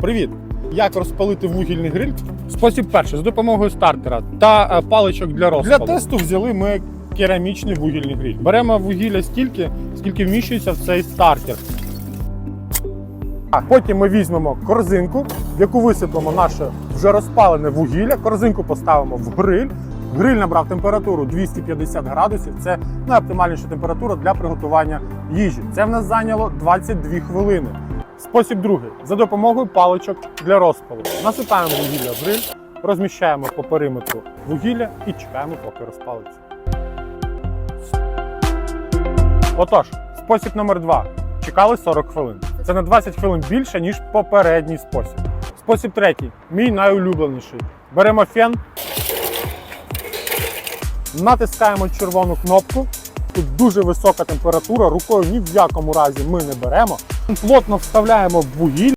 Привіт! Як розпалити вугільний гриль? Спосіб перший за допомогою стартера та е, паличок для розпалу. Для тесту взяли ми керамічний вугільний гриль. Беремо вугілля стільки, скільки вміщується в цей стартер. Потім ми візьмемо корзинку, в яку висиплемо наше вже розпалене вугілля. Корзинку поставимо в гриль. Гриль набрав температуру 250 градусів. Це найоптимальніша температура для приготування їжі. Це в нас зайняло 22 хвилини. Спосіб другий за допомогою паличок для розпалу. Насипаємо вугілля в гриль, розміщаємо по периметру вугілля і чекаємо, поки розпалиться. Отож, спосіб номер два. Чекали 40 хвилин. Це на 20 хвилин більше, ніж попередній спосіб. Спосіб третій, мій найулюбленіший. Беремо фен, натискаємо червону кнопку. Тут дуже висока температура, рукою ні в якому разі ми не беремо. Плотно вставляємо вугілля.